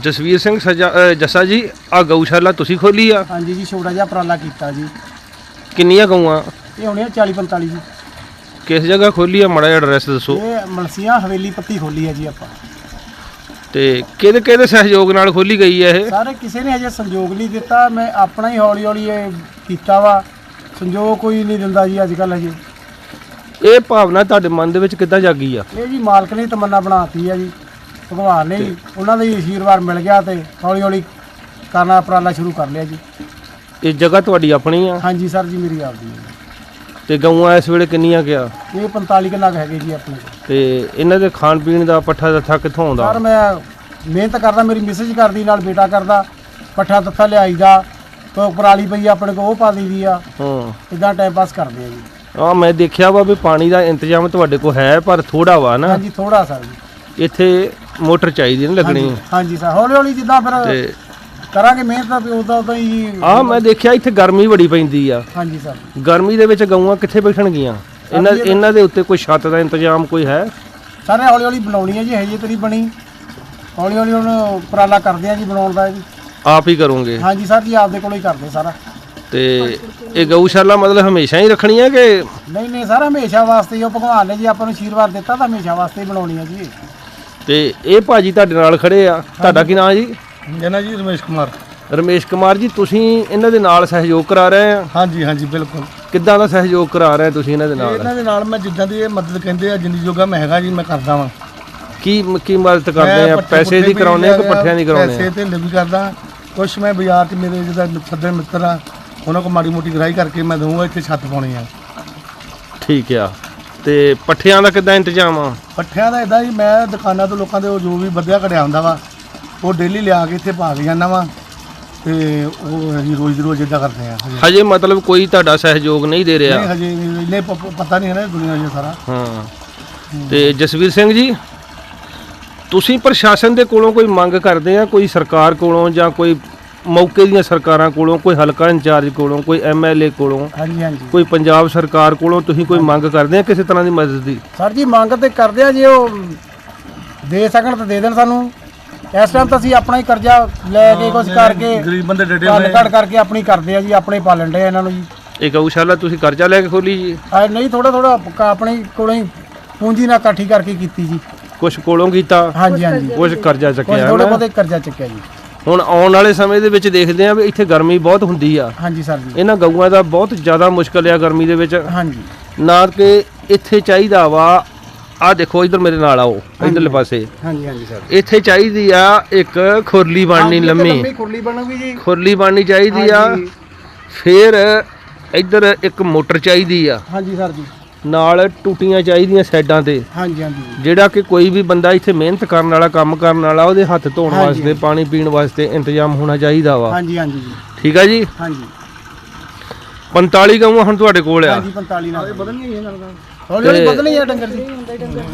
ਜਸਵੀਰ ਸਿੰਘ ਜੱਸਾ ਜੀ। ਆ ਗਊਸ਼ਾਲਾ ਤੁਸੀਂ ਖੋਲੀ ਆ? ਹਾਂਜੀ ਜੀ ਛੋਟਾ ਜਿਹਾ ਉਪਰਾਲਾ ਕੀਤਾ ਜੀ। ਕਿੰਨੀਆਂ ਗਊਆਂ? ਇਹ ਹੋਣੇ 40 45 ਜੀ। ਕਿਸ ਜਗ੍ਹਾ ਖੋਲੀ ਆ? ਮਾੜਾ ਐਡਰੈਸ ਦੱਸੋ। ਇਹ ਮਲਸੀਆਂ ਹਵੇਲੀ ਪੱਤੀ ਖੋਲੀ ਹੈ ਜੀ ਆਪਾਂ। ਤੇ ਕਿਹਦੇ ਕਿਹਦੇ ਸਹਿਯੋਗ ਨਾਲ ਖੋਲੀ ਗਈ ਹੈ ਇਹ? ਸਾਰੇ ਕਿਸੇ ਨੇ ਅਜੇ ਸੰਯੋਗ ਨਹੀਂ ਦਿੱਤਾ। ਮੈਂ ਆਪਣਾ ਹੀ ਹੌਲੀ ਹੌਲੀ ਇਹ ਕੀਤਾ ਵਾ। ਸੰਯੋਗ ਕੋਈ ਨਹੀਂ ਦਿੰਦਾ ਜੀ ਅੱਜ ਕੱਲ੍ਹ ਅਜੇ ਇਹ ਭਾਵਨਾ ਤੁਹਾਡੇ ਮਨ ਦੇ ਵਿੱਚ ਕਿੱਦਾਂ ਜਾਗੀ ਆ? ਇਹ ਜੀ ਮਾਲਕ ਨੇ ਤਮੰਨਾ ਬਣਾਤੀ ਆ ਜੀ। ਭਗਵਾਨ ਨੇ ਜੀ ਉਹਨਾਂ ਦਾ ਹੀ ਅਸ਼ੀਰਵਾਦ ਮਿਲ ਗਿਆ ਤੇ ਹੌਲੀ ਹੌਲੀ ਕਰਨਾ ਉਪਰਾਲਾ ਸ਼ੁਰੂ ਕਰ ਲਿਆ ਜੀ। ਇਹ ਜਗ੍ਹਾ ਤੁਹਾਡੀ ਆਪਣੀ ਆ? ਹਾਂਜੀ ਸਰ ਜੀ ਮੇਰੀ ਆਪਦੀ ਹੈ ਤੇ ਗਊਆਂ ਇਸ ਵੇਲੇ ਕਿੰਨੀਆਂ ਗਿਆ ਇਹ 45 ਕਿੰਨਾ ਕੁ ਹੈਗੇ ਜੀ ਆਪਣੇ। ਕੋਲ। ਤੇ ਇਹਨਾਂ ਦੇ ਖਾਣ ਪੀਣ ਦਾ ਪੱਠਾ ਦੱਥਾ ਕਿੱਥੋਂ ਆਉਂਦਾ? ਸਰ ਮੈਂ ਮਿਹਨਤ ਕਰਦਾ ਮੇਰੀ ਮਿਸਜ ਕਰਦੀ ਨਾਲ ਬੇਟਾ ਕਰਦਾ ਪੱਠਾ ਤੱਥਾ ਲਿਆਈਦਾ ਤੋ ਪਰਾਲੀ ਪਈ ਆ ਆਪਣੇ ਕੋ ਉਹ ਪਾ ਦਈਦੀ ਆ। ਹਾਂ। ਇਦਾਂ ਟਾਈਮ ਪਾਸ ਕਰਦੇ ਆ ਜੀ। ਆ ਮੈਂ ਦੇਖਿਆ ਵਾ ਵੀ ਪਾਣੀ ਦਾ ਇੰਤਜ਼ਾਮ ਤੁਹਾਡੇ ਕੋਲ ਹੈ ਪਰ ਥੋੜਾ ਵਾ ਨਾ। ਹਾਂਜੀ ਥੋੜਾ ਸਰ ਜੀ। ਇੱਥੇ ਮੋਟਰ ਚਾਹੀਦੀ ਨਾ ਲੱਗਣੀ। ਹਾਂਜੀ ਸਰ ਹੌਲੀ ਹੌਲੀ ਜਿੱਦਾਂ ਫਿਰ ਤੇ ਕਰਾਂਗੇ ਮਿਹਨਤ ਤਾਂ ਉਦਾਂ ਉਦਾਂ ਹੀ ਆ ਮੈਂ ਦੇਖਿਆ ਇੱਥੇ ਗਰਮੀ ਬੜੀ ਪੈਂਦੀ ਆ। ਹਾਂਜੀ ਸਰ। ਗਰਮੀ ਦੇ ਵਿੱਚ ਗਊਆਂ ਕਿੱਥੇ ਬੈਠਣਗੀਆਂ? ਇਹਨਾਂ ਇਹਨਾਂ ਦੇ ਉੱਤੇ ਕੋਈ ਛੱਤ ਦਾ ਇੰਤਜ਼ਾਮ ਕੋਈ ਹੈ? ਸਾਰੇ ਹੌਲੀ ਹੌਲੀ ਬਣਾਉਣੀ ਹੈ ਜੀ ਹਜੇ ਤੇਰੀ ਬਣੀ। ਹੌਲੀ ਹੌਲੀ ਹੁਣ ਉਪਰਾਲਾ ਕਰਦੇ ਆ ਜੀ ਬਣਾਉਣ ਦਾ ਜੀ। ਆਪ ਹੀ ਕਰੋਗੇ। ਹਾਂਜੀ ਸਰ ਜੀ ਆਪਦੇ ਕੋਲੋਂ ਹੀ ਕਰਦੇ ਸਾਰਾ। ਤੇ ਇਹ ਗਊਸ਼ਾਲਾ ਮਤਲਬ ਹਮੇਸ਼ਾ ਹੀ ਰੱਖਣੀ ਹੈ ਕਿ ਨਹੀਂ ਨਹੀਂ ਸਰ ਹਮੇਸ਼ਾ ਵਾਸਤੇ ਹੀ। ਉਹ ਭਗਵਾਨ ਨੇ ਜੀ ਆਪਾਂ ਨੂੰ ਆਸ਼ੀਰਵਾਦ ਦਿੱਤਾ ਤਾਂ ਹਮੇਸ਼ਾ ਵਾਸਤੇ ਹੀ ਬਣਾਉਣੀ ਹੈ ਜੀ ਤੇ ਇਹ ਭਾਜੀ ਤੁਹਾਡੇ ਨਾਲ ਖੜੇ ਆ। ਤੁਹਾਡਾ ਕੀ ਨਾਮ ਜੀ? ਜਨਾ ਜੀ ਰਮੇਸ਼ ਕੁਮਾਰ। ਰਮੇਸ਼ ਕੁਮਾਰ ਜੀ ਤੁਸੀਂ ਇਹਨਾਂ ਦੇ ਨਾਲ ਸਹਿਯੋਗ ਕਰਾ ਰਹੇ ਆ? ਹਾਂਜੀ ਹਾਂਜੀ ਬਿਲਕੁਲ। ਕਿੱਦਾਂ ਦਾ ਸਹਿਯੋਗ ਕਰਾ ਰਹੇ ਤੁਸੀਂ ਇਹਨਾਂ ਦੇ ਨਾਲ? ਇਹਨਾਂ ਦੇ ਨਾਲ ਮੈਂ ਜਿੱਦਾਂ ਦੀ ਇਹ ਮਦਦ ਕਹਿੰਦੇ ਆ ਜਿੰਨੀ ਜੋਗਾ ਮੈਂ ਹੈਗਾ ਜੀ ਮੈਂ ਕਰਦਾ ਵਾਂ। ਕੀ ਕੀ ਮਦਦ ਕਰਦੇ ਮੈਂ ਆ? ਪੱਠੇ ਪੈਸੇ ਦੀ ਵੀ ਕਰਾਉਣੇ ਆ ਕਿ ਲਿਆ ਪੱਠਿਆਂ ਦੀ ਕਰਾਉਣੇ ਪੈਸੇ ਆ ਤੇ ਵੀ ਕਰਦਾ। ਕੁਛ ਮੈਂ ਬਾਜ਼ਾਰ 'ਚ ਮੇਰੇ ਜਿਹਦਾ ਸੱਜਣ ਮਿੱਤਰ ਆ ਉਹਨਾਂ ਕੋਲ ਮਾੜੀ ਮੋਟੀ ਗਰਾਈ ਕਰਕੇ ਮੈਂ ਦਊਂਗਾ ਇੱਥੇ ਛੱਤ ਪਾਉਣੀ ਆ। ਠੀਕ ਆ। ਤੇ ਪੱਠਿਆਂ ਦਾ ਕਿੱਦਾਂ ਇੰਤਜ਼ਾਮ ਆ? ਪੱਠਿਆਂ ਦਾ ਇਦਾਂ ਜੀ ਮੈਂ ਦੁਕਾਨਾਂ ਤੋਂ ਲੋਕਾਂ ਦੇ ਉਹ ਜੋ ਵੀ ਵਧਿਆ ਘੜਿਆ ਹੁੰਦਾ ਵਾ ਉਹ ਡੇਲੀ ਲਿਆ ਕੇ ਇੱਥੇ ਪਾ ਕੇ ਜਾਂਦਾ ਵਾ ਤੇ ਉਹ ਅਸੀਂ ਰੋਜ਼ ਦੀ ਰੋਜ਼ ਇਦਾਂ ਕਰਦੇ ਆ। ਹਜੇ ਹਜੇ ਮਤਲਬ ਕੋਈ ਤੁਹਾਡਾ ਸਹਿਯੋਗ ਨਹੀਂ ਦੇ ਰਿਹਾ? ਨਹੀਂ ਹਜੇ ਇਹਨੇ ਪਤਾ ਨਹੀਂ ਹੈ ਨਾ ਦੁਨੀਆ 'ਚ ਸਾਰਾ। ਹਾਂ। ਤੇ ਜਸਵੀਰ ਸਿੰਘ ਜੀ ਤੁਸੀਂ ਪ੍ਰਸ਼ਾਸਨ ਦੇ ਕੋਲੋਂ ਕੋਈ ਮੰਗ ਕਰਦੇ ਆ? ਕੋਈ ਸਰਕਾਰ ਕੋਲੋਂ ਜਾਂ ਕੋਈ ਮੌਕੇ ਦੀਆਂ ਸਰਕਾਰਾਂ ਕੋਲੋਂ ਕੋਈ ਹਲਕਾ ਇੰਚਾਰਜ ਕੋਲੋਂ ਕੋਈ ਐਮਐਲਏ ਕੋਲੋਂ ਹਾਂਜੀ ਹਾਂਜੀ। ਕੋਈ ਪੰਜਾਬ ਸਰਕਾਰ ਕੋਲੋਂ ਤੁਸੀਂ ਕੋਈ ਮੰਗ ਕਰਦੇ ਆ ਕਿਸੇ ਤਰ੍ਹਾਂ ਦੀ ਮਦਦ ਦੀ? ਸਰ ਜੀ ਮੰਗ ਤੇ ਕਰਦੇ ਆ ਜੇ ਉਹ ਦੇ ਸਕਣ ਤਾਂ ਦੇ ਦੇਣ ਸਾਨੂੰ। ਇਸ ਟਾਈਮ ਤਾਂ ਅਸੀਂ ਆਪਣਾ ਹੀ ਕਰਜ਼ਾ ਲੈ ਕੇ ਕੁਝ ਕਰਕੇ ਗਰੀਬ ਬੰਦੇ ਡੱਡੇ ਕੰਨ ਹੋਏ ਕੱਢ ਕਰਕੇ ਆਪਣੀ ਕਰਦੇ ਆ ਜੀ ਆਪਣੇ ਪਾਲਣ ਦੇ ਇਹਨਾਂ ਨੂੰ ਜੀ। ਇਹ ਗਊਸ਼ਾਲਾ ਤੁਸੀਂ ਕਰਜ਼ਾ ਲੈ ਕੇ ਖੋਲੀ ਜੀ? ਆ ਨਹੀਂ ਥੋੜਾ ਥੋੜਾ ਆਪਣੀ ਕੋਲੋਂ ਹੀ ਪੂੰਜੀ ਨਾਲ ਇਕੱਠੀ ਕਰਕੇ ਕੀਤੀ ਜੀ। ਕੁਝ ਕੋਲੋਂ ਕੀਤਾ? ਹਾਂਜੀ ਹਾਂਜੀ। ਕੁਝ ਕਰਜ਼ਾ ਕੁਝ ਚੱਕਿਆ ਥੋੜਾ। ਬਹੁਤੇ ਕਰਜ਼ਾ ਚੱਕਿਆ ਜੀ। ਹੁਣ ਆਉਣ ਵਾਲੇ ਸਮੇਂ ਦੇ ਵਿੱਚ ਦੇਖਦੇ ਆ ਵੀ ਇੱਥੇ ਗਰਮੀ ਬਹੁਤ ਹੁੰਦੀ ਆ। ਹਾਂਜੀ ਸਰ ਜੀ। ਇਹਨਾਂ ਗਊਆਂ ਦਾ ਬਹੁਤ ਜ਼ਿਆਦਾ ਮੁਸ਼ਕਲ ਆ ਗਰਮੀ ਦੇ ਵਿੱਚ। ਹਾਂਜੀ। ਨਾ ਕਿ ਇੱਥੇ ਚਾਹੀਦਾ ਵਾ ਆ ਦੇਖੋ ਇਧਰ ਮੇਰੇ ਨਾਲ ਆਓ ਇਧਰਲੇ ਪਾਸੇ। ਹਾਂਜੀ ਹਾਂਜੀ ਸਰ। ਇੱਥੇ ਚਾਹੀਦੀ ਆ ਇੱਕ ਖੁਰਲੀ ਬਣਨੀ ਲੰਮੀ। ਖੁਰਲੀ ਬਣੂਗੀ ਜੀ। ਖੁਰਲੀ ਬਣਨੀ ਚਾਹੀਦੀ ਆ। ਹਾਂਜੀ। ਫਿਰ ਇੱਧਰ ਇੱਕ ਮੋਟਰ ਚਾਹੀਦੀ ਆ। ਹਾਂਜੀ ਸਰ ਜੀ। ਨਾਲ ਟੂਟੀਆਂ ਚਾਹੀਦੀਆਂ ਸਾਈਡਾਂ ਤੇ। ਹਾਂਜੀ ਹਾਂਜੀ ਜਿਹੜਾ ਕਿ ਕੋਈ ਵੀ ਬੰਦਾ ਇੱਥੇ ਮਿਹਨਤ ਕਰਨ ਵਾਲਾ ਕੰਮ ਕਰਨ ਵਾਲਾ ਉਹਦੇ ਹੱਥ ਧੋਣ ਹਾਂਜੀ। ਵਾਸਤੇ ਪਾਣੀ ਪੀਣ ਵਾਸਤੇ ਇੰਤਜ਼ਾਮ ਹੋਣਾ ਚਾਹੀਦਾ ਵਾ। ਹਾਂਜੀ ਹਾਂਜੀ ਜੀ। ਠੀਕ ਆ ਜੀ? ਹਾਂਜੀ। 45 ਗਊਆਂ ਹੁਣ ਤੁਹਾਡੇ ਕੋਲ ਆ। ਹਾਂਜੀ 45 ਨਾਲ। ਬਦਲਣੀ ਹੈ ਨਾਲ ਹੌਲੀ ਹੌਲੀ ਬਦਲਣੀ ਹੈ ਡੰਗਰ ਜੀ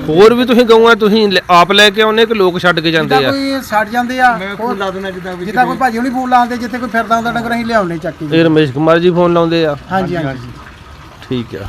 ਹੋਰ ਵੀ ਤੁਸੀਂ ਗਊਆਂ ਤੁਸੀਂ ਲੈ- ਆਪ ਲੈ ਕੇ ਆਉਨੇ ਕਿ ਲੋਕ ਛੱਡ ਕੇ ਜਾਂਦੇ ਜਿੱਦਾਂ ਆ ਕੋਈ ਛੱਡ ਜਾਂਦੇ ਆ ਉਹ ਲਾ ਦੇਣਾ ਜਿੱਦਾਂ ਜਿੱਦਾਂ ਕੋਈ ਭਾਜੀ ਹੁਣੀ ਫੋਨ ਲਾਉਂਦੇ ਜਿੱਥੇ ਕੋਈ ਫਿਰਦਾ ਹੁੰਦਾ ਡੰਗਰ ਅਸੀਂ ਲਿਆਉਣੇ ਚੱਕ। ਇਹ ਰਮੇਸ਼ ਕੁਮਾਰ ਜੀ ਫੋਨ ਲਾਉਂਦੇ ਆ? ਹਾਂਜੀ ਹਾਂਜੀ। ਠੀਕ ਆ।